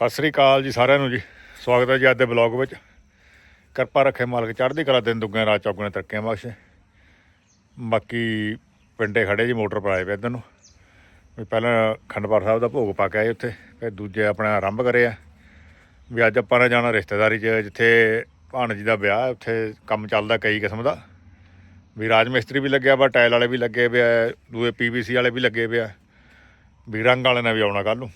ਸਤਿ ਸ੍ਰੀ ਅਕਾਲ ਜੀ ਸਾਰਿਆਂ ਨੂੰ ਜੀ। ਸਵਾਗਤ ਹੈ ਜੀ ਅੱਜ ਦੇ ਬਲੌਗ ਵਿੱਚ। ਕਿਰਪਾ ਰੱਖੇ ਮਾਲਕ ਚੜ੍ਹਦੀ ਕਲਾ ਦਿਨ ਦੁੱਗਣੇ ਰਾਤ ਚੌਗਣੇ ਤਰੱਕੀਆਂ ਬਖਸ਼ੇ। ਬਾਕੀ ਪਿੰਡੇ ਖੜੇ ਜੀ, ਮੋਟਰ ਪਰ ਪਏ ਇੱਧਰ ਨੂੰ। ਵੀ ਪਹਿਲਾਂ ਖੰਡਪਾਰ ਸਾਹਿਬ ਦਾ ਭੋਗ ਪਾ ਕੇ ਆਏ ਉੱਥੇ, ਫਿਰ ਦੂਜੇ ਆਪਣਾ ਆਰੰਭ ਕਰਿਆ ਵੀ ਅੱਜ ਆਪਾਂ ਨੇ ਜਾਣਾ ਰਿਸ਼ਤੇਦਾਰੀ 'ਚ, ਜਿੱਥੇ ਭਾਣ ਜੀ ਦਾ ਵਿਆਹ ਉੱਥੇ ਕੰਮ ਚੱਲਦਾ ਕਈ ਕਿਸਮ ਦਾ। ਵੀ ਰਾਜ ਮਿਸਤਰੀ ਵੀ ਲੱਗਿਆ ਵਾ, ਟਾਇਲ ਵਾਲੇ ਵੀ ਲੱਗੇ ਪਿਆ ਦੂਏ ਪੀਵੀਸੀ ਵਾਲੇ ਵੀ ਲੱਗੇ ਪਿਆ ਵੀ ਰੰਗ ਵਾਲੇ ਨੇ ਵੀ ਆਉਣਾ ਕੱਲ ਨੂੰ।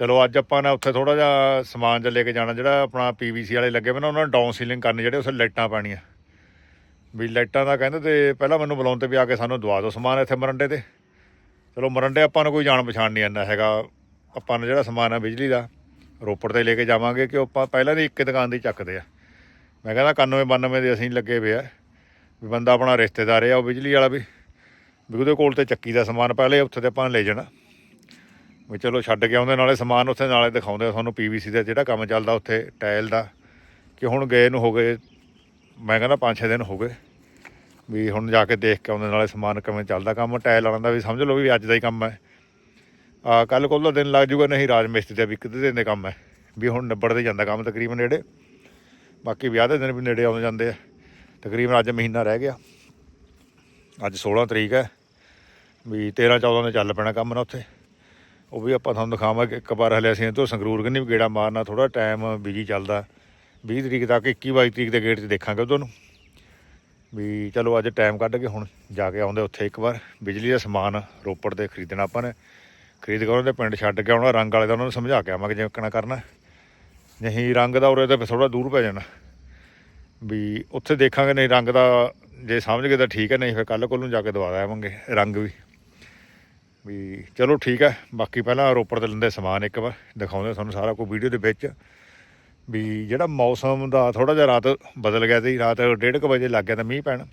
ਚਲੋ ਅੱਜ ਆਪਾਂ ਨੇ ਉੱਥੇ ਥੋੜਾ ਜਿਹਾ ਸਮਾਨ ਜਿਹਾ ਲੈ ਕੇ ਜਾਣਾ, ਜਿਹੜਾ ਆਪਣਾ ਪੀਵੀਸੀ ਵਾਲੇ ਲੱਗੇ ਹੋਏ ਨੇ, ਉਹਨਾਂ ਨੂੰ ਡਾਊਨ ਸੀਲਿੰਗ ਕਰਨੀ, ਜਿਹੜੇ ਉੱਥੇ ਲਾਈਟਾਂ ਪਾਣੀਆਂ। ਵੀ ਲਾਈਟਾਂ ਦਾ ਕਹਿੰਦੇ ਤੇ ਪਹਿਲਾਂ ਮੈਨੂੰ ਬੁਲਾਉਣ ਤੇ ਵੀ ਆ ਕੇ ਸਾਨੂੰ ਦਵਾ ਦਿਓ ਸਮਾਨ ਇੱਥੇ ਮਰੰਡੇ ਤੇ। ਚਲੋ ਮਰੰਡੇ ਆਪਾਂ ਨੂੰ ਕੋਈ ਜਾਣ ਪਛਾਣ ਨਹੀਂ ਆਂਦਾ ਹੈਗਾ। ਆਪਾਂ ਨੂੰ ਜਿਹੜਾ ਸਮਾਨ ਆ ਬਿਜਲੀ ਦਾ, ਰੋਪੜ ਤੇ ਲੈ ਕੇ ਜਾਵਾਂਗੇ ਕਿ ਉਹ ਆਪਾਂ ਪਹਿਲਾਂ ਦੀ ਇੱਕ ਦੁਕਾਨ ਦੀ ਚੱਕਦੇ ਆ। ਮੈਂ ਕਹਿੰਦਾ 91 92 ਦੇ ਅਸੀਂ ਲੱਗੇ ਪਏ ਆ। ਵੀ ਬੰਦਾ ਆਪਣਾ ਰਿਸ਼ਤੇਦਾਰ ਆ, ਉਹ ਬਿਜਲੀ ਵਾਲਾ ਵੀ। ਵੀ ਉਹਦੇ ਕੋਲ ਤੇ ਚੱਕੀ ਦਾ ਸਮਾਨ, ਪਹਿਲੇ ਉੱਥੇ ਤੇ ਆਪਾਂ ਲੈ ਜਾਣਾ। ਵੀ ਚਲੋ ਛੱਡ ਕੇ ਆਉਂਦੇ, ਨਾਲੇ ਸਮਾਨ ਉੱਥੇ ਨਾਲੇ ਦਿਖਾਉਂਦੇ ਆ ਤੁਹਾਨੂੰ ਪੀਵੀਸੀ ਦਾ ਜਿਹੜਾ ਕੰਮ ਚੱਲਦਾ ਉੱਥੇ, ਟਾਇਲ ਦਾ, ਕਿ ਹੁਣ ਗਏ ਨੂੰ ਹੋ ਗਏ, ਮੈਂ ਕਹਿੰਦਾ 5-6 ਦਿਨ ਹੋ ਗਏ, ਵੀ ਹੁਣ ਜਾ ਕੇ ਦੇਖ ਕੇ ਆਉਂਦੇ, ਨਾਲੇ ਸਮਾਨ ਕਿਵੇਂ ਚੱਲਦਾ ਕੰਮ, ਟਾਇਲ ਵਾਲਾਂ ਦਾ ਵੀ ਸਮਝ ਲਓ ਵੀ ਅੱਜ ਦਾ ਹੀ ਕੰਮ ਹੈ। ਆ ਕੱਲ ਕੋਲ ਦਾ ਦਿਨ ਲੱਗ ਜੂਗਾ, ਨਹੀਂ ਰਾਜ ਮਿਸਤਰੀ ਦਾ ਵੀ ਇੱਕ ਅੱਧੇ ਦਿਨ ਦੇ ਕੰਮ ਹੈ, ਵੀ ਹੁਣ ਨਿਬੜਦੇ ਜਾਂਦਾ ਕੰਮ ਤਕਰੀਬਨ ਨੇੜੇ, ਬਾਕੀ ਵਿਆਹ ਦੇ ਦਿਨ ਵੀ ਨੇੜੇ ਆਉਂਦੇ ਜਾਂਦੇ ਆ, ਤਕਰੀਬਨ ਅੱਜ ਮਹੀਨਾ ਰਹਿ ਗਿਆ। ਅੱਜ 16 ਤਰੀਕ ਹੈ, ਵੀ 13 14 ਨੂੰ ਚੱਲ ਪੈਣਾ ਕੰਮ ਨਾ ਉੱਥੇ। ਉਹ ਵੀ ਆਪਾਂ ਤੁਹਾਨੂੰ ਦਿਖਾਵਾਂਗੇ ਇੱਕ ਵਾਰ ਹਲੇ ਅਸੀਂ ਤੋਂ ਸੰਗਰੂਰ ਕੰਨੀ ਵੀ ਗੇੜਾ ਮਾਰਨਾ ਥੋੜਾ ਟਾਈਮ ਬਿਜ਼ੀ ਚੱਲਦਾ। 20 ਤਰੀਕ ਤੱਕ 21 22 ਤਰੀਕ ਦੇ ਗੇੜ 'ਚ ਦੇਖਾਂਗੇ ਉਦੋਂ ਨੂੰ। ਵੀ ਚਲੋ ਅੱਜ ਟਾਈਮ ਕੱਢ ਕੇ ਹੁਣ ਜਾ ਕੇ ਆਉਂਦੇ ਉੱਥੇ ਇੱਕ ਵਾਰ। ਬਿਜਲੀ ਦਾ ਸਮਾਨ ਰੋਪੜ ਤੇ ਖਰੀਦਣਾ ਆਪਾਂ ਨੇ। ਖਰੀਦ ਕੇ ਉਹਨਾਂ ਦੇ ਪਿੰਡ ਛੱਡ ਕੇ ਆਉਣਾ, ਰੰਗ ਵਾਲੇ ਦਾ ਉਹਨਾਂ ਨੂੰ ਸਮਝਾ ਕੇ ਆਵਾਂਗੇ ਜਿਵੇਂ ਕਿਣਾ ਕਰਨਾ। ਨਹੀਂ, ਰੰਗ ਦਾ ਉਰੇ ਤੇ ਥੋੜਾ ਦੂਰ ਪੈ ਜਾਣਾ। ਵੀ ਉੱਥੇ ਦੇਖਾਂਗੇ, ਨਹੀਂ ਰੰਗ ਦਾ ਜੇ ਸਮਝ ਗਏ ਤਾਂ ਠੀਕ ਹੈ, ਨਹੀਂ ਫਿਰ ਕੱਲ ਕੋਲ ਨੂੰ ਜਾ ਕੇ ਦਵਾ ਦੇਵਾਂਗੇ ਰੰਗ ਵੀ। ਵੀ ਚਲੋ ਠੀਕ ਹੈ, ਬਾਕੀ ਪਹਿਲਾਂ ਰੋਪੜ ਤੇ ਲੈਂਦੇ ਸਮਾਨ ਇੱਕ ਵਾਰ, ਦਿਖਾਉਂਦੇ ਤੁਹਾਨੂੰ ਸਾਰਾ ਕੁਝ ਵੀਡੀਓ ਦੇ ਵਿੱਚ। ਵੀ ਜਿਹੜਾ ਮੌਸਮ ਦਾ ਥੋੜਾ ਜਿਹਾ ਰਾਤ ਬਦਲ ਗਿਆ ਸੀ, ਰਾਤ 1:30 ਵਜੇ ਲੱਗ ਗਿਆ ਤਾਂ ਮੀਂਹ ਪੈਣ।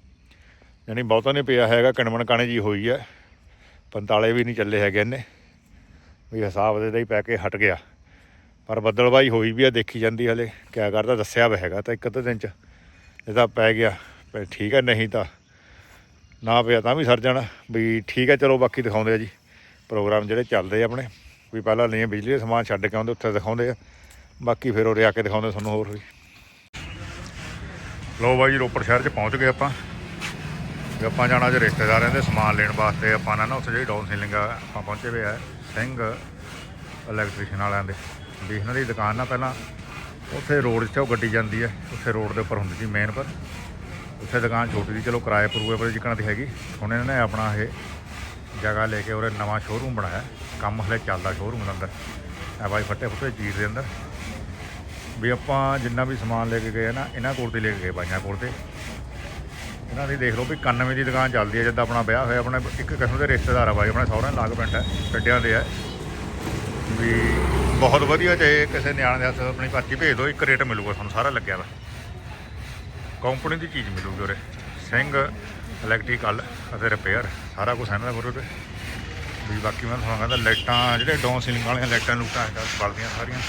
ਯਾਨੀ ਬਹੁਤਾ ਨਹੀਂ ਪਿਆ ਹੈਗਾ ਕਣਮਣ ਕਾਣੇ ਜੀ ਹੋਈ ਹੈ। 45 ਵੀ ਨਹੀਂ ਚੱਲੇ ਹੈਗੇ ਇਹਨੇ ਵੀ ਹਿਸਾਬ ਦੇ ਦਾ ਹੀ ਪੈ ਕੇ ਹਟ ਗਿਆ। ਪਰ ਬੱਦਲਬਾਈ ਹੋਈ ਵੀ ਆ, ਦੇਖੀ ਜਾਂਦੀ ਹਲੇ। ਕਿਆ ਕਰਦਾ, ਦੱਸਿਆ ਵਾ ਹੈਗਾ ਤਾਂ ਇੱਕ ਅੱਧੇ ਦਿਨ ਚ। ਇਹ ਤਾਂ ਪੈ ਗਿਆ। ਫਿਰ ਠੀਕ ਹੈ, ਨਹੀਂ ਤਾਂ ਨਾ ਪਿਆ ਤਾਂ ਵੀ ਸਰ ਜਾਣਾ। ਵੀ ਠੀਕ ਹੈ, ਚਲੋ ਬਾਕੀ ਦਿਖਾਉਂਦੇ ਆ ਜੀ। ਪ੍ਰੋਗਰਾਮ ਜਿਹੜੇ ਚੱਲਦੇ ਆ ਆਪਣੇ। ਵੀ ਪਹਿਲਾਂ ਲਈ ਬਿਜਲੀ ਦਾ ਸਮਾਨ ਛੱਡ ਕੇ ਆਉਂਦੇ, ਉੱਥੇ ਦਿਖਾਉਂਦੇ ਆ। ਬਾਕੀ ਫਿਰ ਉਰੇ ਆ ਕੇ ਦਿਖਾਉਂਦੇ ਤੁਹਾਨੂੰ ਹੋਰ ਵੀ। ਲੋ ਬਾਈ ਜੀ, ਰੋਪੜ ਸ਼ਹਿਰ 'ਚ ਪਹੁੰਚ ਗਏ ਆਪਾਂ। ਵੀ ਆਪਾਂ ਜਾਣਾ ਜੇ ਰਿਸ਼ਤੇਦਾਰਾਂ ਦੇ ਸਮਾਨ ਲੈਣ ਵਾਸਤੇ। ਆਪਾਂ ਨਾ ਉੱਥੇ ਜਿਹੜੀ ਡਾਊਨ ਸੀਲਿੰਗ ਆ, ਆਪਾਂ ਪਹੁੰਚੇ ਹੋਏ ਆ ਸਿੰਘ ਇਲੈਕਟ੍ਰੀਸ਼ੀਅਨ ਵਾਲਿਆਂ ਦੇ। ਵੀ ਇਹਨਾਂ ਦੀ ਦੁਕਾਨ ਨਾ ਪਹਿਲਾਂ ਉੱਥੇ ਰੋਡ 'ਚ ਉਹ ਗੱਡੀ ਜਾਂਦੀ ਹੈ ਉੱਥੇ ਰੋਡ ਦੇ ਉੱਪਰ ਹੁੰਦੀ ਸੀ ਮੇਨ ਪਰ। ਉੱਥੇ ਦੁਕਾਨ ਛੋਟੀ ਸੀ ਚਲੋ ਕਿਰਾਏ ਪਰੂਏ ਪਰ ਜਿੱਕਣ ਦੀ ਹੈਗੀ। ਹੁਣ ਇਹਨਾਂ ਨੇ ਆਪਣਾ ਇਹ ਜਗ੍ਹਾ ਲੈ ਕੇ ਉਰੇ ਨਵਾਂ ਸ਼ੋਰੂਮ ਬਣਾਇਆ। ਕੰਮ ਹਲੇ ਚੱਲਦਾ ਸ਼ੋਰੂਮ ਦੇ ਅੰਦਰ। ਆ ਬਾਈ ਫੱਟੇ ਫੁੱਟੇ ਚੀਰ ਦੇ ਅੰਦਰ। ਵੀ ਆਪਾਂ ਜਿੰਨਾ ਵੀ ਸਮਾਨ ਲੈ ਕੇ ਗਏ ਨਾ, ਇਹਨਾਂ ਕੋਲ ਤੇ ਲੈ ਕੇ ਗਏ ਬਾਈਆਂ ਕੋਲ ਤੇ। ਇਹਨਾਂ ਦੀ ਦੇਖ ਲਓ ਵੀ 91 ਦੀ ਦੁਕਾਨ ਚੱਲਦੀ ਹੈ ਜਿੱਦਾਂ ਆਪਣਾ ਵਿਆਹ ਹੋਇਆ, ਆਪਣੇ ਇੱਕ ਕਿਸਮ ਦੇ ਰਿਸ਼ਤੇਦਾਰ ਆ ਬਾਈ, ਆਪਣੇ ਸਹੁਰਿਆਂ ਲਾਗ ਪਿੰਡ ਹੈ ਪਿੰਡਿਆਂ ਦੇ ਆ। ਵੀ ਬਹੁਤ ਵਧੀਆ ਜੇ ਕਿਸੇ ਨਿਆਣੇ ਦੇ ਹੱਥ ਆਪਣੀ ਪਰਚੀ ਭੇਜ ਦਿਓ, ਇੱਕ ਰੇਟ ਮਿਲੂਗਾ, ਤੁਹਾਨੂੰ ਸਾਰਾ ਲੱਗਿਆ ਵਾ। ਕੰਪਨੀ ਦੀ ਚੀਜ਼ ਮਿਲੂਗੀ ਉਰੇ। ਸਿੰਘ ਇਲੈਕਟ੍ਰੀਕਲ ਅਤੇ ਰਿਪੇਅਰ ਸਾਰਾ ਕੁਝ ਇਹਨਾਂ ਦਾ ਉਰੇ ਵੀ ਬਾਕੀ ਮੈਂ ਤੁਹਾਨੂੰ ਕਹਿੰਦਾ ਲਾਈਟਾਂ, ਜਿਹੜੇ ਡੌਨ ਸੀਲਿੰਗ ਵਾਲੀਆਂ ਲਾਈਟਾਂ, ਲੂਟਾਂ ਹੈਗਾ, ਬਲਦੀਆਂ ਸਾਰੀਆਂ।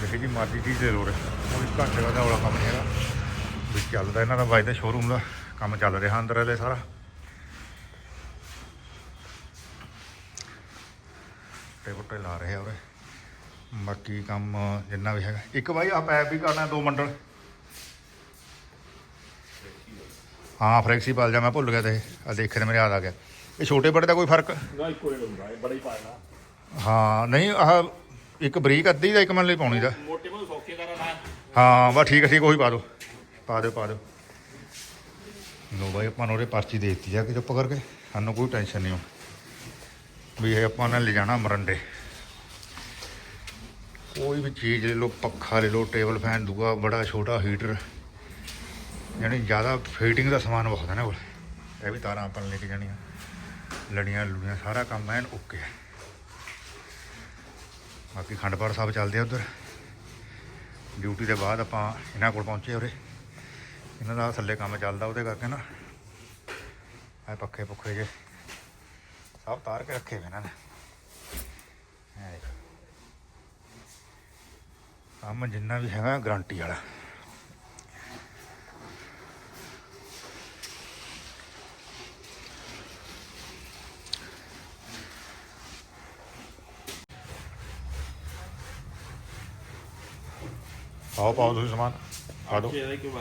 ਜਿਹੀ ਜੀ ਮਰਜ਼ੀ ਚੀਜ਼ ਦੇ ਦੋ ਉਰੇ ਕੋਈ ਘੰਟੇ ਦਾ ਔਲਾ ਕੰਮ ਹੈਗਾ। ਵੀ ਚੱਲਦਾ ਇਹਨਾਂ ਦਾ ਬਾਈ ਦਾ ਸ਼ੋਰੂਮ ਦਾ। ਕੰਮ ਚੱਲ ਰਿਹਾ ਅੰਦਰ ਇਹਦੇ ਸਾਰਾ। ਟੇ ਬੁੱਟੇ ਲਾ ਰਹੇ ਆ ਉਰੇ। ਬਾਕੀ ਕੰਮ ਜਿੰਨਾ ਵੀ ਹੈਗਾ। ਇੱਕ ਬਾਈ ਆ ਪੈਪ ਵੀ ਕਰਨਾ ਦੋ ਮੰਡਲ। ਹਾਂ ਫਲੈਕਸੀਬਲ ਜਾ ਮੈਂ ਭੁੱਲ ਗਿਆ ਤੇ ਆ ਦੇਖੇ ਤੇ ਮੇਰੇ ਯਾਦ ਆ ਗਿਆ। ਇਹ ਛੋਟੇ ਬੜੇ ਦਾ ਕੋਈ ਫ਼ਰਕ? ਨਾ ਇੱਕੋ ਰੇਟ ਹੁੰਦਾ ਹੈ ਬੜਾ ਹੀ ਪਾਣਾ ਹਾਂ ਨਹੀਂ ਆਹ ਇੱਕ ਬਰੀਕ ਅੱਧੀ ਦਾ ਇੱਕ ਮੰਨ ਲਈ ਪਾਉਣੀ ਦਾ। ਮੋਟੇ ਮੋਟੇ ਸੌਖੇ ਦਾ ਨਾ ਹਾਂ ਬਸ ਠੀਕ ਹੈ ਠੀਕ ਉਹੀ ਪਾ ਦਿਓ। ਪਾ ਦਿਓ ਪਾ ਦਿਓ। ਲੋ ਬਾਈ ਆਪਾਂ ਨੂੰ ਉਹਦੇ ਪਰਚੀ ਦੇ ਦਿੱਤੀ ਆ ਕਿ ਚੁੱਪ ਕਰਕੇ। ਸਾਨੂੰ ਕੋਈ ਟੈਨਸ਼ਨ ਨਹੀਂ ਹੋ ਵੀ ਇਹ ਆਪਾਂ ਨੇ ਲੈ ਜਾਣਾ ਮਰੰਡੇ। ਕੋਈ ਵੀ ਚੀਜ਼ ਲੈ ਲਓ ਪੱਖਾ ਲੈ ਲਓ ਟੇਬਲ ਫੈਨ ਦੂਆ ਬੜਾ ਛੋਟਾ ਹੀਟਰ ਯਾਨੀ ਜ਼ਿਆਦਾ ਫਿਟਿੰਗ ਦਾ ਸਮਾਨ ਬਹੁਤ ਹੈ ਨਾ ਕੋਲ। ਇਹ ਵੀ ਤਾਰਾਂ ਆਪਾਂ ਲੈ ਕੇ ਜਾਣੀਆਂ। ਲੜੀਆਂ ਲੁੜੀਆਂ, ਸਾਰਾ ਕੰਮ ਐਨ ਓਕੇ ਹੈ। ਬਾਕੀ ਖੰਡਪਾੜ ਸਾਹਿਬ ਚੱਲਦੇ ਆ ਉਧਰ। ਡਿਊਟੀ ਦੇ ਬਾਅਦ ਆਪਾਂ ਇਹਨਾਂ ਕੋਲ ਪਹੁੰਚੇ ਉਰੇ। ਇਹਨਾਂ ਦਾ ਥੱਲੇ ਕੰਮ ਚੱਲਦਾ ਉਹਦੇ ਕਰਕੇ ਨਾ। ਇਹ ਪੱਖੇ ਪੁੱਖੇ ਜੇ। ਸਭ ਤਾਰ ਕੇ ਰੱਖੇ ਹੋਏ ਇਹਨਾਂ ਨੇ। ਇਹ ਦੇਖੋ। ਕੰਮ ਜਿੰਨਾ ਵੀ ਹੈਗਾ ਗਾਰੰਟੀ ਵਾਲਾ। ਪਾਓ ਪਾਓ ਤੁਸੀਂ ਸਮਾਨ। ਪਾ ਦਿਓ ਇਹਦਾ ਕਿਉਂ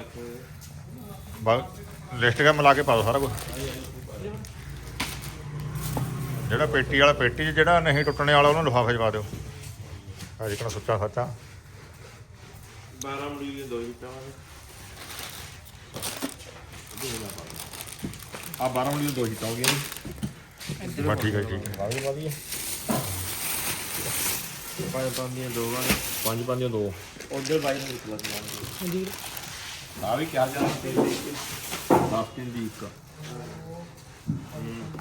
ਬਸ ਲਿਸਟ ਕੇ ਮਿਲਾ ਕੇ ਪਾ ਦਿਓ ਸਾਰਾ ਕੁਝ ਜਿਹੜਾ ਪੇਟੀ ਵਾਲਾ ਪੇਟੀ 'ਚ ਜਿਹੜਾ ਨਹੀਂ ਟੁੱਟਣੇ ਵਾਲਾ ਉਹਨੂੰ ਲਿਫਾਫੇ 'ਚ ਪਾ ਦਿਓ। ਆ ਜਿਕਣਾ ਸੁੱਚਾ ਸੱਚਾ 12 ਮੜੀ ਦੇ ਦੋ ਹੀ ਪਾਵਾਂਗੇ ਆ 12 ਮੜੀ ਦੇ ਦੋ ਹੀ ਪਾਓਗੇ ਬਸ ਠੀਕ ਹੈ ਠੀਕ ਹੈ। ਬਾਗੀ ਬਾਗੀ ਪੰਜ ਪੰਦੀਆਂ ਦੋ ਵਾਲੇ ਪੰਜ ਪੰਦੀਆਂ ਦੋ। ਉਧਰ ਬਾਈ ਨੂੰ ਨਿਕਲ ਗਿਆ ਜੀ ਆ ਵੀ ਕਿਆ ਜਾਣਾ ਤੇ 10 ਦਿਨ ਦੀ ਇੱਕ। ਆ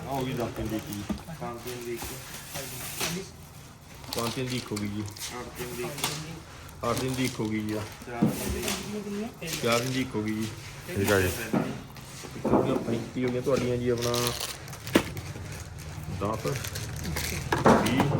ਹੋ ਗਈ 10 ਦਿਨ ਦੀ ਇੱਕ। 5 ਦਿਨ ਦੀ ਇੱਕ। 5 ਦਿਨ ਦੀ ਇੱਕ ਹੋ ਗਈ ਜੀ। 8 ਦਿਨ ਦੀ 8 ਦਿਨ ਦੀ ਇੱਕ ਹੋ ਗਈ ਜੀ। 4 ਦਿਨ ਦੀ ਇੱਕ। ਹੋ ਗਈ ਜੀ। ਠੀਕ ਹੈ ਜੀ। ਕਿਉਂਕਿ 35 ਹੋ। ਗਈਆਂ ਤੁਹਾਡੀਆਂ ਜੀ ਆਪਣਾ 10 20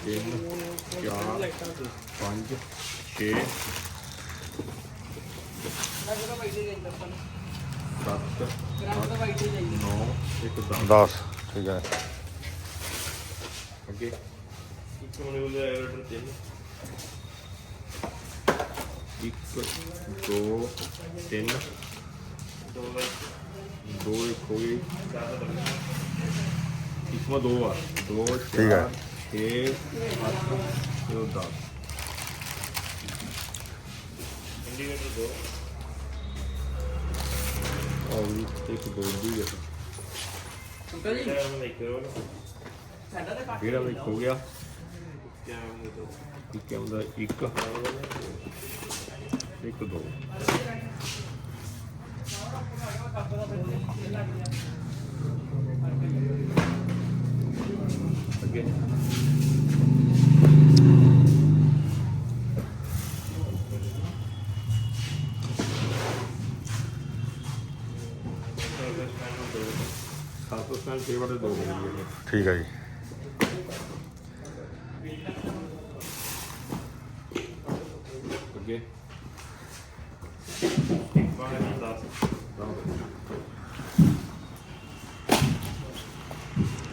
3 4 5 6 ਲੱਗਦਾ ਬਾਈ ਦੇ ਜਾਈ ਦੱਸਣ 7 ਗ੍ਰਾਮ ਦਾ ਬਾਈ ਦੇ ਜਾਈ 9 ਇੱਕ 10 10 ਠੀਕ ਹੈ। ਅੱਗੇ। ਇੱਕ ਉਹਦੇ ਤਿੰਨ। ਦੋ ਤਿੰਨ। ਦੋ ਦੋ ਇੱਕ ਹੋ ਗਈ। ਇੱਕ ਮਾ ਦੋ ਆ ਦੋ ਠੀਕ ਹੈ। ਚਾਰ ਛੇ ਅੱਠ ਤੇ 10 ਇੰਡੀਕੇਟਰ ਦੋ। ਔਰ ਇੱਕ ਦੋ ਦੀ ਹੈ ਅੰਕਲ ਜੀ। ਸਾਡਾ ਤਾਂ ਕੱਟ ਜਿਹੜਾ ਵਿੱਚ ਹੋ ਗਿਆ? ਇੱਕ ਆਉਂਦਾ ਇੱਕ। ਇੱਕ ਦੋ। ਸੱਤ ਸੈਂਟ ਛੇ ਵਾਲੇ ਦੋ ਹੋ ਗਏ ਠੀਕ ਹੈ ਜੀ ਅੱਗੇ ਬਾਹਰ ਦੱਸ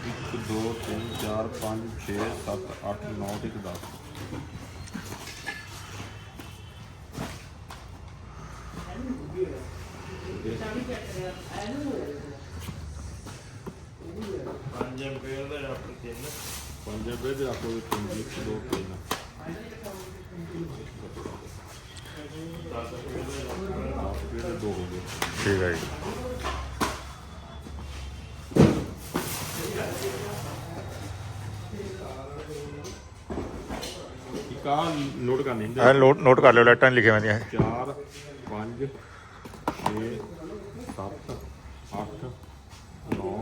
ਇੱਕ ਦੋ ਤਿੰਨ ਚਾਰ ਪੰਜ ਛੇ ਸੱਤ ਅੱਠ ਨੌ ਤੇ ਇੱਕ ਦਸ ਪੰਜ ਰੁਪਏ ਦਾ ਆਪਣੀ ਤਿੰਨ ਪੰਜ ਰੁਪਏ ਦੇ ਆਪੋ ਤਿੰਨ ਇੱਕ ਦੋ ਤਿੰਨ ਦੇ ਦੋ ਹੋ ਗਏ। ਠੀਕ ਹੈ ਜੀ। ਆ ਨੋਟ ਕਰਨੇ ਇਹ ਨੋਟ ਨੋਟ ਕਰ ਲਿਓ ਇਹ। 4 5 6 7 8 9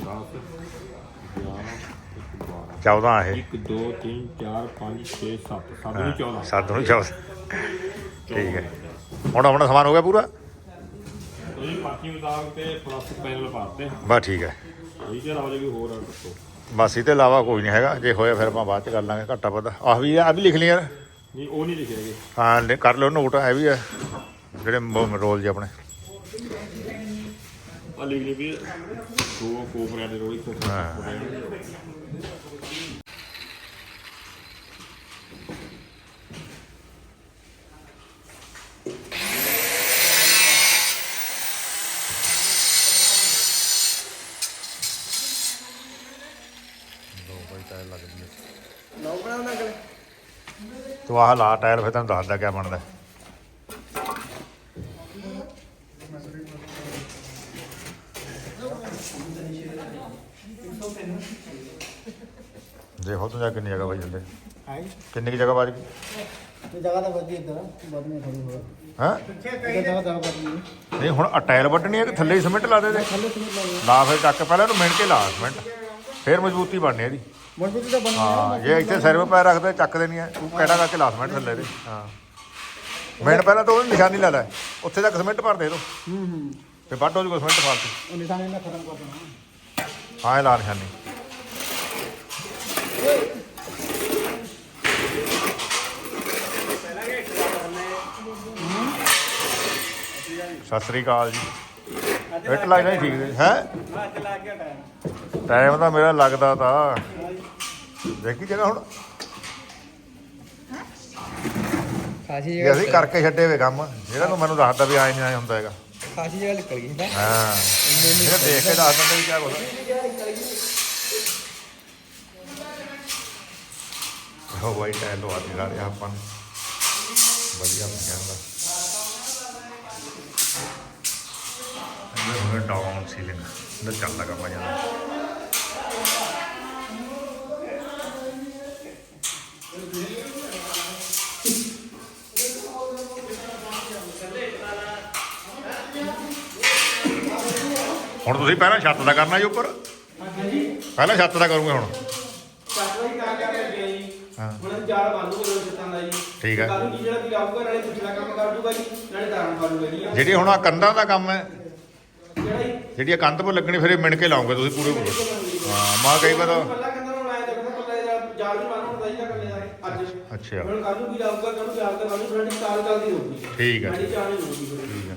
10 11 12 14 ਇਹ। 1 2 3 4 5 6 7 7 ਨੂੰ 14 ਸੱਤ ਨੂੰ 14 ਠੀਕ ਹੈ। ਹੁਣ ਆਪਣਾ ਸਮਾਨ ਹੋ ਗਿਆ ਪੂਰਾ? ਤੁਸੀਂ ਬਾਕੀ ਮੁਤਾਬਕ ਤੇ ਪਲੱਸ ਪੈਨਲ ਪਾਤੇ। ਬਸ ਠੀਕ ਹੈ। ਠੀਕ ਹੈ ਰਾਜੇ ਵੀ ਹੋਰ ਆ ਦੱਸੋ। ਬਸ ਇਹ ਤੇ ਇਲਾਵਾ ਕੋਈ ਨਹੀਂ ਹੈਗਾ। ਜੇ ਹੋਇਆ ਫਿਰ ਆਪਾਂ ਬਾਅਦ ਚ ਕਰ ਲਾਂਗੇ ਘੱਟਾ ਵੱਧਾ। ਆਹ ਵੀ ਆ ਵੀ ਲਿਖ ਲਈ ਯਾਰ ਨਹੀਂ ਉਹ ਨਹੀਂ ਲਿਖੇ ਹੈਗੇ। ਹਾਂ ਲਿ- ਕਰ ਲਿਓ ਨੋਟ ਇਹ ਵੀ ਹੈ ਜਿਹੜੇ ਰੋਲ ਜੀ ਆਪਣੇ। ਆ ਲਿਖ ਲਈ ਵੀ ਦੋ ਕੋਪਰਿਆਂ ਦੇ ਰੋਲੀ ਕੋਪਰੇ ਹਾਂ। ਦੋ ਬਈ ਟਾਇਰ ਲੱਗਦੀ ਹੈ ਨੌ ਬਣਾਉਣਾ ਅੰਕਲ ਤੂੰ ਆਹ ਲਾ ਟਾਇਰ ਫਿਰ ਤੈਨੂੰ ਦੱਸਦਾ ਕਿਆ ਬਣਦਾ। ਦੇਖੋ ਤੂੰ ਜਾ ਕਿੰਨੀ ਜਗ੍ਹਾ ਬਾਈ ਜਾਂਦੇ। ਹੈ? ਕਿੰਨੀ ਕੀ ਜਗ੍ਹਾ ਬਾਜ ਗਈ? ਤੇ ਜਗ੍ਹਾ ਤਾਂ ਵਧੀ ਇੱਧਰ ਵਿੱਚ ਥੋੜੀ ਹੋਰ ਹਾਂ? ਇੱਧਰ ਜਗ੍ਹਾ ਤਾਂ ਵਧੀ ਨਹੀਂ ਹੁਣ ਆ ਟਾਇਲ ਵੱਢਣੀ ਹੈ ਕਿ ਥੱਲੇ ਹੀ ਸਿਮੈਂਟ ਲਾ ਦੇ ਦੇ? ਲਾ ਫਿਰ ਚੱਕ ਪਹਿਲਾਂ ਇਹਨੂੰ ਮਿਣ ਕੇ ਲਾ ਸਿਮੈਂਟ ਫਿਰ ਮਜ਼ਬੂਤੀ ਬਣਨੀ ਇਹਦੀ। ਮਜ਼ਬੂਤੀ ਤਾਂ ਬਣ ਹਾਂ ਜੇ ਇੱਥੇ ਸਿਰ 'ਤੇ ਪੈਰ ਰੱਖਦੇ ਚੱਕ ਦੇਣੀ ਹੈ ਤੂੰ ਕਿਹੜਾ ਕਰਕੇ ਲਾ ਸਿਮੈਂਟ ਥੱਲੇ ਦੇ ਹਾਂ। ਮਿਣ ਪਹਿਲਾਂ ਤਾਂ ਉਹਦੀ ਨਿਸ਼ਾਨੀ ਲਾ ਲੈ। ਉੱਥੇ ਤੱਕ ਸਿਮੈਂਟ ਭਰ ਦੇ ਦੋ। ਹੂੰ ਹੂੰ। ਤੇ ਵੱਢ ਹੋ ਜੂਗਾ ਸਿਮੈਂਟ ਫਾਲਤੂ। ਉਹ ਨਿਸ਼ਾਨੇ ਨਾਲ ਖਤਮ ਕਰ ਦੇਣਾ। ਹਾਂ ਇਹ ਲਾ ਨਿਸ਼ਾਨੀ। ਸਤਿ ਸ੍ਰੀ ਅਕਾਲ ਜੀ। ਫਿੱਟ ਲੱਗਦਾ ਠੀਕ ਹੈ। ਅੱਜ ਲੱਗ ਗਿਆ ਟਾਈਮ ਟਾਈਮ ਤਾਂ ਮੇਰਾ ਲੱਗਦਾ ਤਾਂ। ਦੇਖੀ ਜਗ੍ਹਾ ਹੁਣ। ਖਾਸੀ ਜੇ ਅਸੀਂ ਕਰਕੇ ਛੱਡੇ ਵੇ ਕੰਮ ਜਿਹੜਾ ਤੂੰ ਮੈਨੂੰ ਦੱਸਦਾ ਵੀ ਆਏ ਨਹੀਂ ਆਏ ਹੁੰਦਾ ਹੈਗਾ। ਖਾਸੀ ਜਗ੍ਹਾ ਨਿਕਲ ਗਈ ਨਾ ਹਾਂ। ਇਹ ਦੇਖ ਕੇ ਦੱਸ ਦਿੰਦੇ ਵੀ ਕਿਆ ਕੁਛ। ਹੋ ਬਾਈ ਟਾਇਲ ਲਵਾ ਦੇ ਰਿਹਾ ਆਪਾਂ ਨੂੰ। ਵਧੀਆ ਹੁੰਦਾ ਇਹ ਹੋਇਆ ਡਾਊਨ ਸੀਲਿੰਗ ਇਹਦਾ ਚੱਲ ਲਗਾ ਪਾ ਹੁਣ ਤੁਸੀਂ ਪਹਿਲਾਂ ਛੱਤ ਦਾ ਕਰਨਾ ਜੀ ਉੱਪਰ? ਪਹਿਲਾਂ ਛੱਤ ਦਾ ਕਰੂਗੇ ਹੁਣ। ਚਾਚਾ ਜੀ ਕਾ ਕਰ ਲੱਗੇ ਜੀ। ਹਾਂ। ਹੁਣ ਜਾਲ ਬੰਦ ਹੋ ਗਏ ਸਿੱਤਾਂ ਦਾ ਜੀ। ਠੀਕ ਹੈ। ਕੱਲ ਨੂੰ ਕੀ ਜਿਹੜਾ ਵੀ ਆਊਗਾ ਨਾਲੇ ਪਿਛਲਾ ਕੰਮ ਕਰ ਦੂਗਾ ਜੀ ਨਾਲੇ ਦਾਰਨ ਕਰ ਦੂਗਾ ਜੀ। ਜਿਹੜੀ ਹੁਣ ਆ ਕੰਧਾਂ ਦਾ ਕੰਮ ਹੈ ਜਿਹੜਾ ਆ ਕੰਧ ਪਰ ਲੱਗਣੀ ਫਿਰ ਇਹ ਮਿਣ ਕੇ ਲਾਉਂਗੇ ਤੁਸੀਂ ਪੂਰੇ ਪੂਰੇ। ਹਾਂ ਮਾ ਕਈ ਵਾਰ ਪੱਲਾ ਕਹਿੰਦਾ ਨੂੰ ਲਾਇਆ ਦੇਖਦਾ ਪੱਲਾ ਦਾ ਜਾਲ ਵੀ ਬੰਦ ਹੁੰਦਾ ਜੀ ਤਾਂ ਕੱਲੇ ਦਾ ਅੱਜ। ਅੱਛਾ। ਹੁਣ ਕੱਲ ਨੂੰ ਕੀ ਲਾਊਗਾ ਕੱਲ ਨੂੰ ਜਾਲ ਤੇ ਕੱਲ ਨੂੰ ਸਾਡੀ ਚਾਲ ਚੱਲਦੀ ਰਹੂਗੀ। ਠੀਕ ਹੈ, ਠੀਕ ਹੈ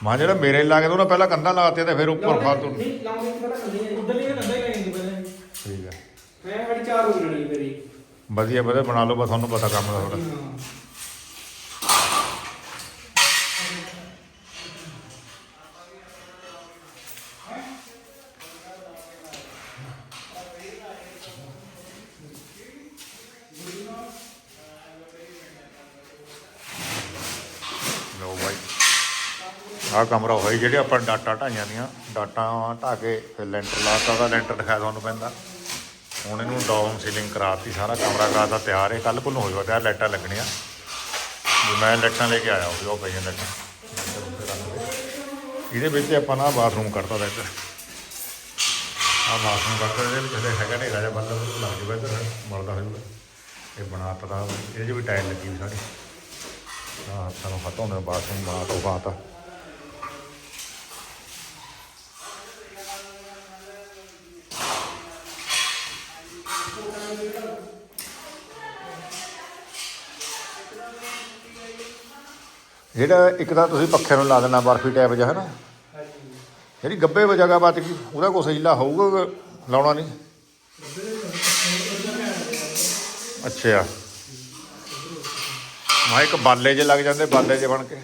ਮਾ ਜਿਹੜਾ ਮੇਰੇ ਲਾ ਕੇ ਉਹਨਾਂ ਪਹਿਲਾਂ ਕੰਧਾਂ ਲਾਤੇ ਤੇ ਫਿਰ ਉੱਪਰ ਫਾਲਤੂ ਨਹੀਂ ਲਾਉਂਦੇ ਪਹਿਲਾਂ ਆ ਉਧਰਲੀ ਵੀ ਹੀ ਲੈਣੀ ਪਹਿਲਾਂ ਠੀਕ ਹੈ ਮੈਂ ਸਾਡੀ ਚਾਰ ਹੋ ਜਣੀ ਮੇਰੀ। ਵਧੀਆ ਵਧੀਆ ਬਣਾ ਲਓ ਬਸ ਤੁਹਾਨੂੰ ਪਤਾ ਕੰਮ ਦਾ ਥੋੜਾ ਹਾਂ ਲਓ ਬਾਈ ਆਹ ਕਮਰਾ ਹੋਈ ਜਿਹੜੇ ਆਪਾਂ ਡਾਟਾ ਢਾਈਆਂ ਦੀਆਂ, ਡਾਟਾ ਢਾ ਕੇ ਫਿਰ ਲੈਂਟਰ ਲਾਤਾ ਦਾ ਲੈਂਟਰ ਦਿਖਾਇਆ ਤੁਹਾਨੂੰ ਪੈਂਦਾ। ਹੁਣ ਇਹਨੂੰ ਡਾਊਨ ਸੀਲਿੰਗ ਕਰਾਤੀ, ਸਾਰਾ ਕਮਰਾ ਕਰਾਤਾ ਤਿਆਰ ਹੈ ਕੱਲ ਕੋਲ ਹੋਏਗਾ ਤਿਆਰ ਲਾਈਟਾਂ ਲੱਗਣੀਆਂ। ਜੇ ਮੈਂ ਲਾਈਟਾਂ ਲੈ ਕੇ ਆਇਆ, ਉਹ ਉਹ ਪਈਆਂ ਲਾਈਟਾਂ। ਇਹਦੇ ਵਿੱਚ ਆਪਾਂ ਨਾ ਬਾਥਰੂਮ ਕਰਤਾ ਦਾ ਇੱਧਰ ਆਹ ਬਾਥਰੂਮ ਕਰਤਾ ਇਹਦੇ ਵਿੱਚ ਹਲੇ ਹੈਗਾ ਨਹੀਂ ਰਾਜਾ ਬੱਲਬ ਬੁੱਲਬ ਲੱਗ ਜੂਗਾ ਇੱਧਰ, ਮਲਦਾ ਹੋ ਜੂਗਾ ਇਹ ਬਣਾ ਦਾ ਇਹਦੇ 'ਚ ਵੀ ਟਾਇਲ ਲੱਗੀ ਵੀ ਸਾਡੀ ਸਾਨੂੰ ਹੱਥਾਂ ਨੂੰ ਹੱਥੋਂ ਦੇ ਬਾਥਰੂਮ ਬਣਾ ਤੋਂ ਬਾਤਾ ਜਿਹੜਾ ਇੱਕ ਤਾਂ ਤੁਸੀਂ ਪੱਖੇ ਨੂੰ ਲਾ ਦੇਣਾ ਬਰਫੀ ਟਾਈਪ ਜਿਹਾ ਹੈ ਨਾ ਜਿਹੜੀ ਗੱਬੇ ਵ ਜਗ੍ਹਾ ਬਚ ਗਈ ਉਹਦਾ ਕੁਛ ਹੀਲਾ ਹੋਊਗਾ ਲਾਉਣਾ ਨਹੀਂ? ਅੱਛਾ। ਮੈਂ ਇੱਕ ਬਾਲੇ ਜੇ ਲੱਗ ਜਾਂਦੇ, ਬਾਲੇ ਜੇ ਬਣ ਕੇ।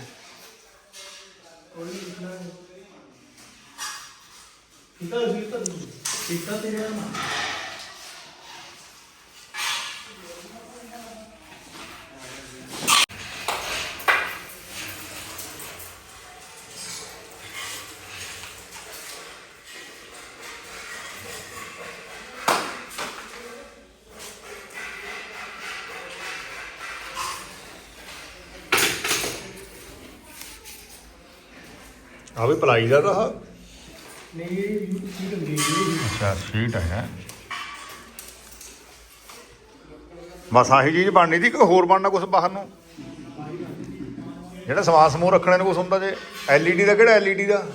ਠੀਕ ਹੈ ਠੀਕ ਹੈ ਠੀਕ ਹੈ ਆ ਵੀ ਪਲਾਈ ਦਾ ਤਾਂ ਆਹ। ਨਹੀਂ ਇਹ ਹੁੰਦੀ ਹੈ ਅੱਛਾ ਸ਼ੀਟ ਹੈ। ਬਸ ਆਹੀ ਚੀਜ਼ ਬਣਨੀ ਸੀ ਕਿ ਹੋਰ ਬਣਨਾ ਕੁਝ ਬਾਹਰ ਨੂੰ? ਜਿਹੜਾ ਸਮਾਨ ਸਮੂਹ ਰੱਖਣੇ ਨੂੰ ਕੁਝ ਹੁੰਦਾ ਜੇ। ਐਲਈਡੀ ਦਾ ਕਿਹੜਾ ਐਲਈਡੀ ਦਾ?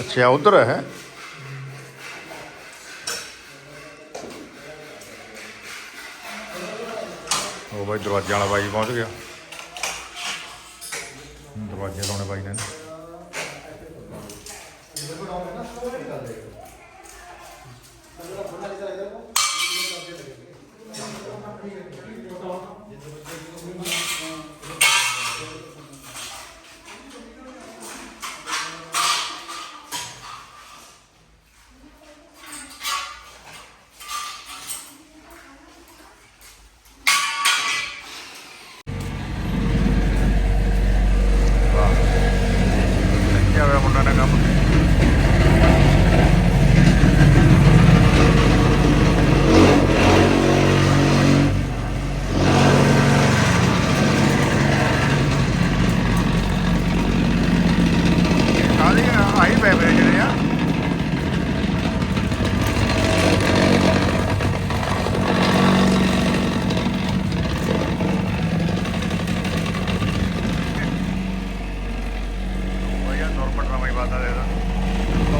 ਅੱਛਾ ਉਧਰ ਹੈ। ਉਹ ਬਾਈ ਦਰਵਾਜ਼ੇ ਵਾਲਾ ਬਾਈ ਪਹੁੰਚ ਗਿਆ। ਦਰਵਾਜ਼ੇ ਲਾਉਣੇ ਬਾਈ ਨੇ ਵਾਹ ਕੀ ਹੋਇਆ ਮੁੰਡਾ ਨੇ ਕੰਮ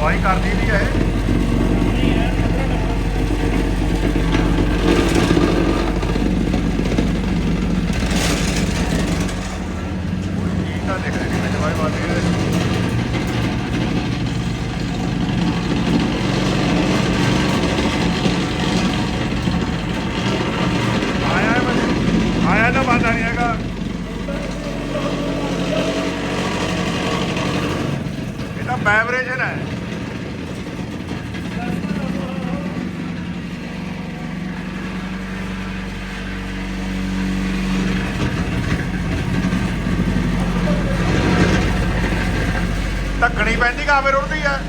ਹੀ ਕਰਦੀ ਨਹੀਂ ਇਹ ਇਹ ਤਾਂ ਦੇਖ ਰਹੀ ਮੈਂ ਜਵਾਈ ਮਾਰਦੀ ਹੈ ਆਇਆ ਹੈ ਮੈਂ ਆਇਆ ਤਾਂ ਬੰਦਾ ਨਹੀਂ ਹੈਗਾ ਇਹ ਤਾਂ ਵਾਈਬ੍ਰੇਸ਼ਨ ਹੈ ਧੱਕਣੀ ਪੈਂਦੀ ਕਾਵੇ ਰੁੜਦੀ ਆ।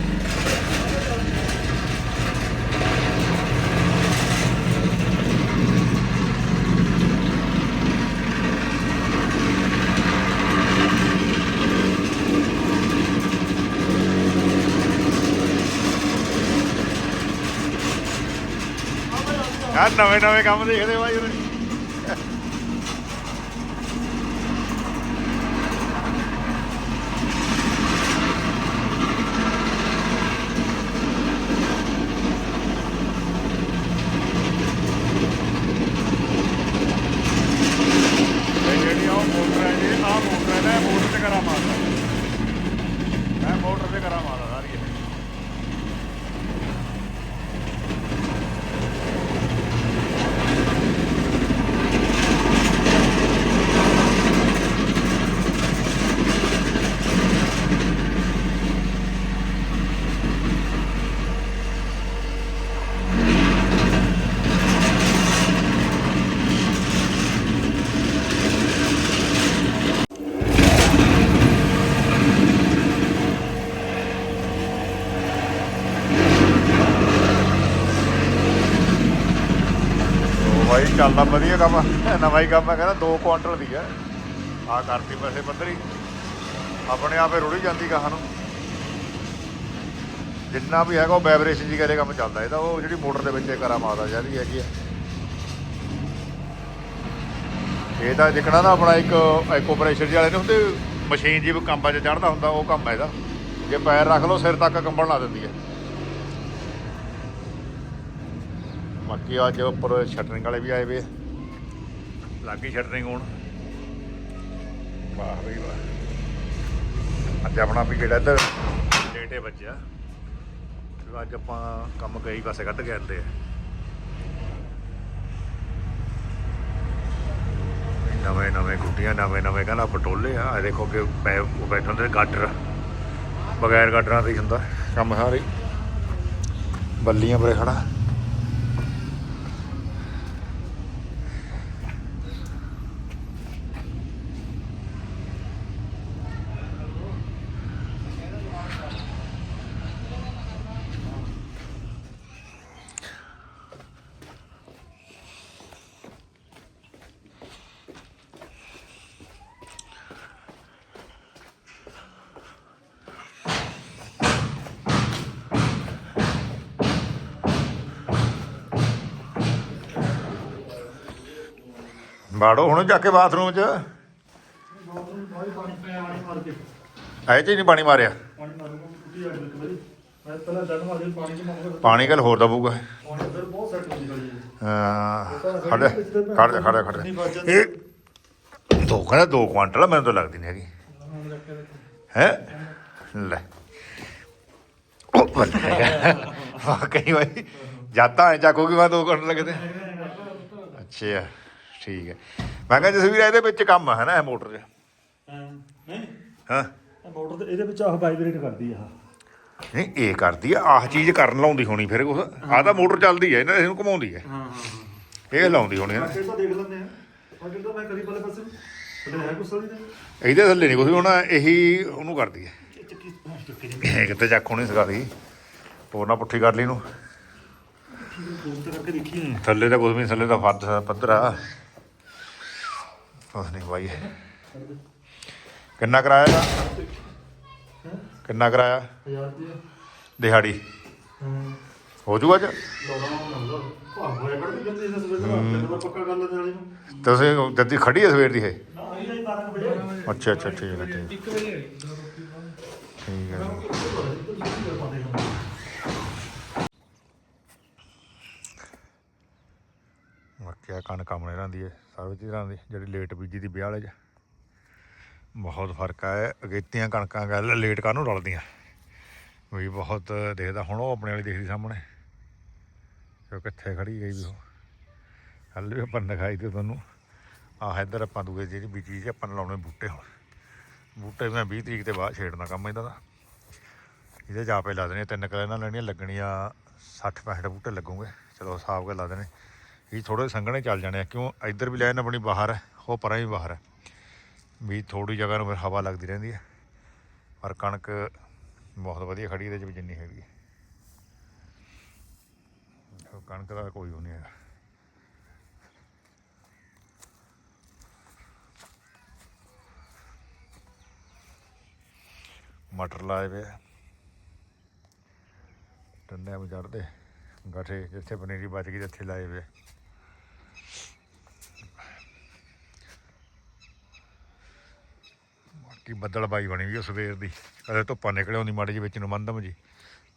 ਯਾਰ ਨਵੇਂ ਨਵੇਂ ਕੰਮ ਦੇਖਦੇ ਬਾਈ ਉਰੇ ਇਹ ਜਿਹੜੀ ਉਹ ਮੋਟਰ ਹੈ ਜੀ ਆਹ ਮੋਟਰ ਹੈ ਨਾ ਇਹ ਮੋਟਰ ਤੇ ਕਰਾ ਮਾਰਦਾ ਮੈਂ ਮੋਟਰ ਤੇ ਕਰਾ ਮਾਰਦਾ ਸਾਰੀ ਇਹ ਉਹ ਬਾਈ ਵਧੀਆ ਕੰਮ ਨਵਾਂ ਹੀ ਕੰਮ ਹੈ ਕਹਿੰਦਾ 2 ਕੁਆਂਟਲ ਦੀ ਹੈ ਆ ਕਰਤੀ ਪੈਸੇ ਪੱਧਰੀ। ਆਪਣੇ ਆਪੇ ਰੁੜੀ ਜਾਂਦੀ ਗਾਹਾਂ ਨੂੰ। ਜਿੰਨਾ ਵੀ ਹੈਗਾ, ਉਹ ਵਾਈਬ੍ਰੇਸ਼ਨ ਜੀ ਕਰੇ ਕੰਮ ਚੱਲਦਾ। ਇਹਦਾ ਉਹ ਜਿਹੜੀ ਮੋਟਰ ਦੇ ਵਿੱਚ ਕਰਾ ਮਾਰਦਾ ਜਾਂਦੀ ਹੈਗੀ ਆ। ਇਹ ਤਾਂ ਜਿਕਣਾ ਨਾ ਆਪਣਾ ਇੱਕ ਐਕੋ ਪ੍ਰੈਸ਼ਰ ਜਿਹੇ ਵਾਲੇ ਨੇ ਹੁੰਦੇ, ਮਸ਼ੀਨ ਜੀ ਕੰਬਾਂ 'ਚ ਚੜਦਾ ਹੁੰਦਾ, ਉਹ ਕੰਮ ਹੈ ਇਹਦਾ। ਜੇ ਪੈਰ ਰੱਖ ਲਓ, ਸਿਰ ਤੱਕ ਕੰਬਣ ਲਾ ਦਿੰਦੀ ਹੈ ਬਾਕੀ ਅੱਜ ਉੱਪਰ ਸ਼ਟਰਿੰਗ ਵਾਲੇ ਵੀ ਆਏ ਵੇ ਆ। ਲੱਗੀ ਸ਼ਟਰਿੰਗ ਹੋਣ। ਵਾਹ ਬਈ ਵਾਹ। ਅੱਜ ਆਪਣਾ ਵੀ ਜਿਹੜਾ ਇੱਧਰ ਲੇਟੇ ਵੱਜਿਆ। ਅੱਜ ਆਪਾਂ ਕੰਮ ਕਈ ਪਾਸੇ ਕੱਢ ਕੇ ਆਂਦੇ ਆ। ਨਵੇਂ ਨਵੇਂ ਗੁੱਡੀਆਂ, ਨਵੇਂ ਨਵੇਂ ਕਹਿੰਦਾ ਪਟੋਲੇ ਆ। ਇਹ ਦੇਖੋ ਕਿ ਉਹ ਬੈਠੇ ਹੁੰਦੇ ਗਾਡਰ ਬਗੈਰ ਗਾਡਰਾਂ ਤੇ ਹੀ ਹੁੰਦਾ। ਕੰਮ ਸਾਰੇ। ਬੱਲੀਆਂ ਪਰੇ ਖੜਾ। ਬਾੜੋ, ਹੁਣ ਜਾ ਕੇ ਬਾਥਰੂਮ 'ਚ। ਐ ਚ ਹੀ ਨਹੀਂ ਪਾਣੀ ਮਾਰਿਆ। ਪਾਣੀ ਕੱਲ ਹੋਰ ਦਬੂਗਾ ਹਾਂ, ਖੜ ਜਾ ਖੜ ਜਾ ਇਹ ਦੋ ਕਹਿੰਦਾ ਦੋ ਕੁਆਂਟਲ ਮੈਨੂੰ ਤਾਂ ਲੱਗਦੀ ਨਹੀਂ ਹੈਗੀ। ਹੈ? ਲੈ। ਉਹ ਬੰਦਾ ਹੈਗਾ। ਵਾਕਈ ਭਾਈ ਜਾਤਾ ਹੈ ਚਾਕੂ ਕਿ ਮੈਂ ਦੋ ਕੁਆਂਟਲ ਲੱਗਦੇ। ਅੱਛਾ। ਠੀਕ ਹੈ। ਮੈਂ ਕਿਹਾ ਜਸਵੀਰ ਇਹਦੇ ਵਿੱਚ ਕੰਮ ਹੈ ਨਾ ਇਹ ਮੋਟਰ 'ਚ? ਨਹੀਂ। ਹਾਂ। ਮੋਟਰ ਤੇ ਇਹਦੇ ਵਿੱਚ ਆਹ ਵਾਈਬ੍ਰੇਟ ਕਰਦੀ ਆ ਨਹੀਂ ਇਹ ਕਰਦੀ ਆ ਆਹ ਚੀਜ਼ ਕਰਨ ਲਾਉਂਦੀ ਹੋਣੀ ਫਿਰ ਕੁਛ ਆਹ ਤਾਂ ਮੋਟਰ ਚੱਲਦੀ ਹੈ ਇਹਨਾਂ ਇਹਨੂੰ ਘੁਮਾਉਂਦੀ ਹੈ ਹਾਂ ਹਾਂ। ਇਹ ਲਾਉਂਦੀ ਹੋਣੀ ਹੈ ਨਾ ਤਾਂ ਦੇਖ ਲੈਂਦੇ ਆ। ਬਾਕੀ ਤਾਂ ਮੈਂ ਕਰੀ ਪਲੇ ਪਾਸੇ। ਨੂੰ ਤੁਹਾਡੇ ਹੈ ਕੁਛ ਦੇ ਇਹਦੇ ਥੱਲੇ ਨਹੀਂ ਵੀ ਹੋਣਾ ਇਹੀ ਉਹਨੂੰ ਕਰਦੀ ਹੈ ਇਹ ਕਿਤੇ ਚੱਕ ਹੋਣੀ ਸਿਖਾਦੀ ਹੋਰ ਨਾ ਪੁੱਠੀ ਕਰ ਲਈ ਨੂੰ ਫੋਨ ਤੇ ਕਰਕੇ ਦੇਖੀ ਥੱਲੇ ਤਾਂ ਕੁਛ ਵੀ ਥੱਲੇ ਤਾਂ ਫੱਦ ਪੱਧਰ ਆ। ਕੁਛ ਨਹੀਂ ਬਾਈ। ਕਿੰਨਾ ਕਰਾਇਆ ਦਾ ਕਿੰਨਾ ਕਰਾਇਆ? 1000 ਰੁਪਏ ਦਿਹਾੜੀ। ਹੋ। ਜੂ। ਅੱਜ ਤੁਸੀਂ ਜੱਦੀ ਖੜੀ ਹੈ ਸਵੇਰ ਦੀ ਹੈ ਅੱਛਾ ਅੱਛਾ ਠੀਕ ਹੈ ਠੀਕ ਹੈ। ਠੀਕ ਹੈ। ਮੱਕਿਆ ਕਣ ਕੰਮ ਰਹਿੰਦੀ ਹੈ। ਸਰਵਿਸ ਇਹਨਾਂ ਦੀ, ਜਿਹੜੀ ਲੇਟ ਬੀਜੀ ਦੀ ਵਿਆਹ ਵਾਲੇ 'ਚ। ਬਹੁਤ ਫ਼ਰਕ ਹੈ ਅਗੇਤੀਆਂ ਕਣਕਾਂ ਗੱਲ ਲੇਟ ਕਾਹਨੂੰ ਰਲਦੀਆਂ। ਵੀ ਬਹੁਤ ਦੇਖਦਾ, ਹੁਣ ਉਹ ਆਪਣੇ ਵਾਲੀ ਦੇਖਦੀ ਸਾਹਮਣੇ। ਉਹ ਕਿੱਥੇ ਖੜੀ ਗਈ ਵੀ ਉਹ। ਹੱਲ ਵੀ ਆਪਾਂ ਨੇ ਦਿਖਾਈ ਤੇ ਤੁਹਾਨੂੰ। ਆਹ ਇੱਧਰ ਆਪਾਂ ਦੂਏ ਜਿਹੜੀ ਬੀਜੀ ਸੀ, ਆਪਾਂ ਲਾਉਣੇ ਬੂਟੇ ਹੁਣ। ਬੂਟੇ ਮੈਂ 20 ਤਰੀਕ ਤੇ ਬਾਅਦ ਛੇੜਨਾ ਕੰਮ ਇਹਦਾ ਦਾ। ਇਹਦੇ ਜਾ ਪੇ ਲਾ ਦੇਣੇ, ਤਿੰਨ ਕਲੇ ਨਾਲ ਲੈਣੀਆਂ ਲੱਗਣੀਆਂ 60 65 ਬੂਟੇ ਲੱਗੂਗੇ। ਚਲੋ ਹਿਸਾਬ ਕੇ ਲਾ ਦੇਣੇ। ਵੀ ਥੋੜੇ ਸੰਘਣੇ ਚੱਲ ਜਾਣੇ ਆ, ਕਿਉਂ ਇੱਧਰ ਵੀ ਲਾਈਨ ਆਪਣੀ ਬਾਹਰ ਹੈ, ਉਹ ਪਰਾਂ ਵੀ ਬਾਹਰ ਹੈ ਵੀ ਥੋੜੀ ਜਗ੍ਹਾ ਨੂੰ ਫਿਰ ਹਵਾ ਲੱਗਦੀ ਰਹਿੰਦੀ ਹੈ, ਪਰ ਕਣਕ ਬਹੁਤ ਵਧੀਆ ਖੜੀ, ਇਹਦੇ ਚ ਵੀ ਜਿੰਨੀ ਹੈਗੀ ਹੈ। ਕਣਕ ਦਾ ਕੋਈ ਉਹ ਨਹੀਂ ਹੈਗਾ ਮਟਰ ਲਾਏ ਵੇ ਆ। ਟੰਡਿਆਂ ਵਿੱਚ ਚੜਦੇ ਗਠੇ ਜਿੱਥੇ ਪਨੀਰੀ ਬਚ ਗਈ ਉੱਥੇ ਲਾਏ ਵੇ ਬਾਕੀ ਬੱਦਲ ਬਾਈ ਬਣੀ ਵੀ ਉਹ ਸਵੇਰ ਦੀ। ਕਦੇ ਧੁੱਪਾਂ ਨਿਕਲੇ ਆਉਂਦੀ ਮਾੜੀ ਜਿਹੇ ਵਿੱਚ ਨੂੰ ਮੰਦਮ ਜੀ।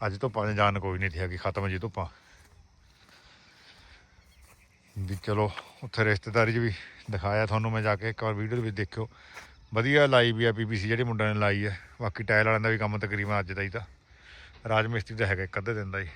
ਅੱਜ ਧੁੱਪਾਂ 'ਚ ਜਾਨ ਕੋਈ ਨਹੀਂ ਥੀ ਹੈਗੀ, ਖਤਮ ਜੀ ਧੁੱਪਾਂ। ਵੀ ਚਲੋ, ਉੱਥੇ ਰਿਸ਼ਤੇਦਾਰੀ 'ਚ ਵੀ ਦਿਖਾਇਆ ਤੁਹਾਨੂੰ ਮੈਂ ਜਾ ਕੇ, ਇੱਕ ਵਾਰ ਵੀਡੀਓ ਵਿੱਚ ਦੇਖਿਓ। ਵਧੀਆ ਲਾਈ ਵੀ ਆ ਪੀਪੀਸੀ ਜਿਹੜੇ ਮੁੰਡਿਆਂ ਨੇ ਲਾਈ ਹੈ ਬਾਕੀ ਟਾਇਲ ਵਾਲਿਆਂ ਦਾ ਵੀ ਕੰਮ ਤਕਰੀਬਨ ਅੱਜ ਦਾ ਹੀ ਤਾਂ। ਰਾਜ ਮਿਸਤਰੀ ਦਾ ਹੈਗਾ ਇੱਕ, ਅੱਧੇ ਦਿਨ ਦਾ ਹੀ।